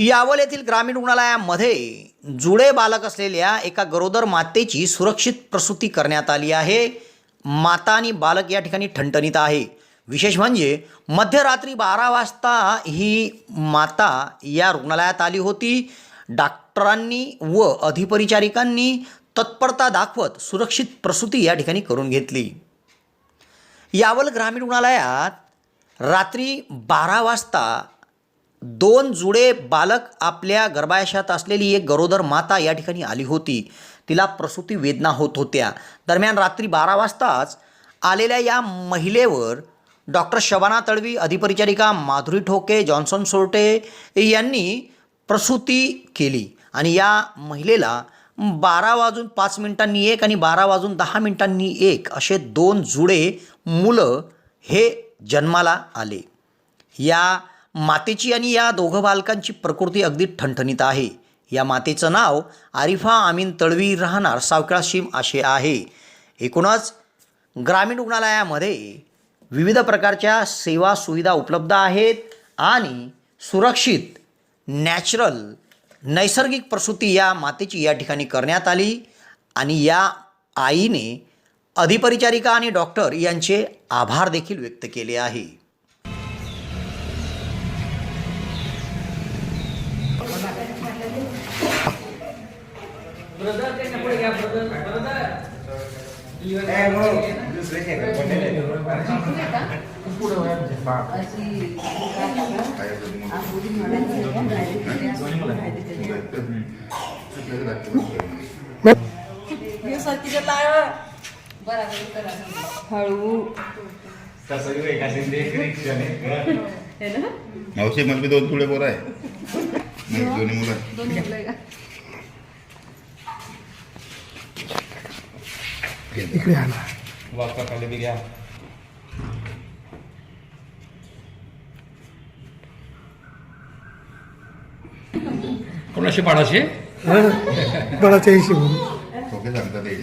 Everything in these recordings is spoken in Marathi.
यावल येथील ग्रामीण रुग्णालयामध्ये जुळे बालक असलेल्या एका गरोदर मातेची सुरक्षित प्रसूती करण्यात आली आहे. माता आणि बालक या ठिकाणी ठणठणीत आहे. विशेष म्हणजे मध्यरात्री बारा वाजता ही माता या रुग्णालयात आली होती. डॉक्टरांनी व अधिपरिचारिकांनी तत्परता दाखवत सुरक्षित प्रसूती या ठिकाणी करून घेतली. यावल ग्रामीण रुग्णालयात रात्री बारा वाजता दोन जुडे बालक आपल्या गर्भाशयात असलेली एक गरोदर माता या ठिकाणी आली होती. तिला प्रसूती वेदना होत होत्या. दरम्यान रात्री बारा वाजताच आलेल्या या महिलेवर डॉक्टर शबाना तळवी अधिपरिचारिका माधुरी ठोके जॉन्सन सोर्टे यांनी प्रसूती केली आणि या महिलेला बारा वाजून पाच मिनिटांनी एक आणि बारा वाजून दहा मिनिटांनी एक असे दोन जुडे मुलं हे जन्माला आले. या मातेची आणि या दोघं बालकांची प्रकृती अगदी ठणठणीत आहे. या मातेचं नाव आरिफा आमीन तळवी राहणार सावकाळशीम असे आहे. एकूणच ग्रामीण रुग्णालयामध्ये विविध प्रकारच्या सेवा सुविधा उपलब्ध आहेत आणि सुरक्षित नॅचरल नैसर्गिक प्रसूती या मातेची या ठिकाणी करण्यात आली आणि या आईने अधिपरिचारिका आणि डॉक्टर यांचे आभार देखील व्यक्त केले आहे. हळू मावशी मला बी दोन थोडे पोरं आहे नाही, दोन्ही मुलं आहे. दोन मुलं आहे का? वाजता खाली बी घ्या कोणाशी पाडाशी बाळाच्या हिशोबाने ओके सांगतात हे.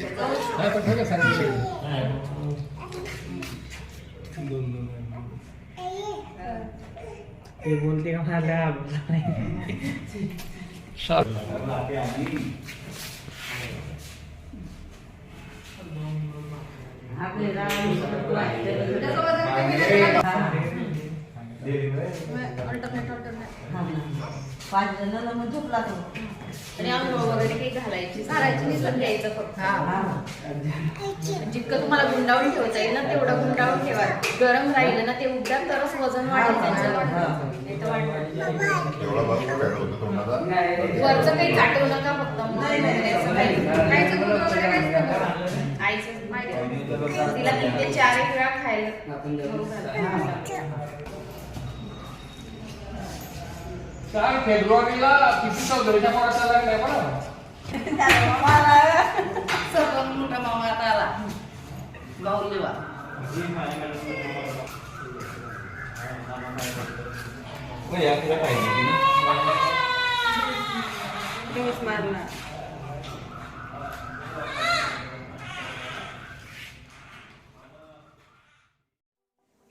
ते बोलते का मला पाच जणांना मग झोपला तो आणि आंघोळ वगैरे काही घालायची सारायची निसर्ग द्यायचं फक्त. जितकं तुम्हाला गुंडावून ठेवता येईल ना तेवढं गुंडावून ठेवा. गरम राहिलं ना ते उबदार तरच वजन वाढेल त्यांचं. नाही तर वाढणार नाही. एवढा भाग कुठे होता तोंडाचा वरचं काही चाटवू नका फक्त. आईचं. तिला तीन ते चार एक वेळा खायला. काय फेब्रुवारीला किती चौधरीच्या पोराचा लग्न आहे बरं? सगळं मोठा मामा आला मग या तिला पाहिजे. दिवस मारला